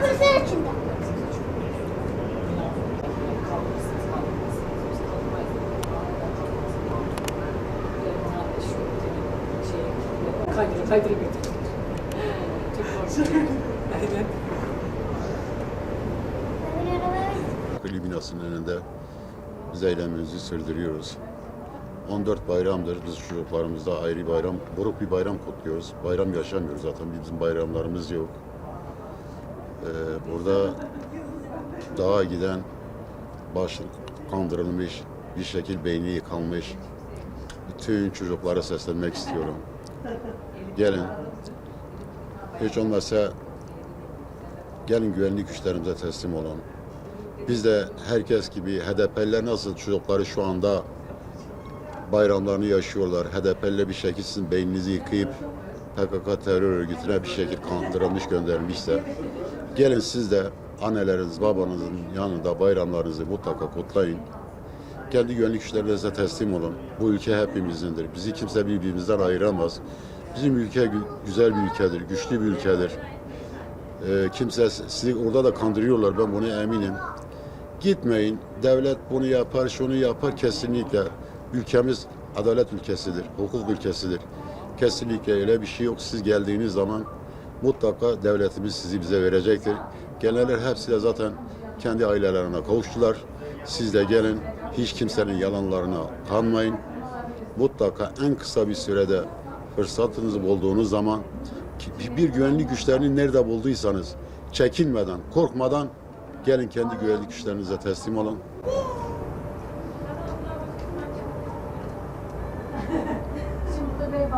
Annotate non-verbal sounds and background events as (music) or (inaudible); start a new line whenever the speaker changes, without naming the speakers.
Kapısın içinde.
Kaydır, kaydır götür. Çok korkunç. Aynen.
Kuli binasının önünde biz eylemimizi sürdürüyoruz. 14 bayramdır biz çocuklarımızda ayrı bayram, buruk bir bayram kutluyoruz. Bayram yaşamıyoruz zaten bizim bayramlarımız yok. Ee, burada dağa giden baş kandırılmış, bir şekil beyni yıkanmış bütün çocuklara seslenmek istiyorum. Gelin, hiç olmazsa gelin güvenlik güçlerimize teslim olun. Biz de herkes gibi HDP'liler nasıl çocukları şu anda bayramlarını yaşıyorlar. HDP'liler bir şekilde beyninizi yıkayıp PKK terör örgütüne bir şekilde kandırılmış gönderilmişse gelin siz de anneleriniz, babanızın yanında bayramlarınızı mutlaka kutlayın. Kendi güvenlik güçlerinize teslim olun. Bu ülke hepimizindir. Bizi kimse birbirimizden ayıramaz. Bizim ülke gü- güzel bir ülkedir, güçlü bir ülkedir. Ee, kimse sizi orada da kandırıyorlar ben buna eminim. Gitmeyin. Devlet bunu yapar, şunu yapar kesinlikle. Ülkemiz adalet ülkesidir, hukuk ülkesidir. Kesinlikle öyle bir şey yok. Siz geldiğiniz zaman mutlaka devletimiz sizi bize verecektir. Gelenler hepsi de zaten kendi ailelerine kavuştular. Siz de gelin. Hiç kimsenin yalanlarına kanmayın. Mutlaka en kısa bir sürede fırsatınız bulduğunuz zaman bir güvenlik güçlerini nerede bulduysanız çekinmeden, korkmadan gelin kendi güvenlik güçlerinize teslim olun.
Şimdi (laughs) de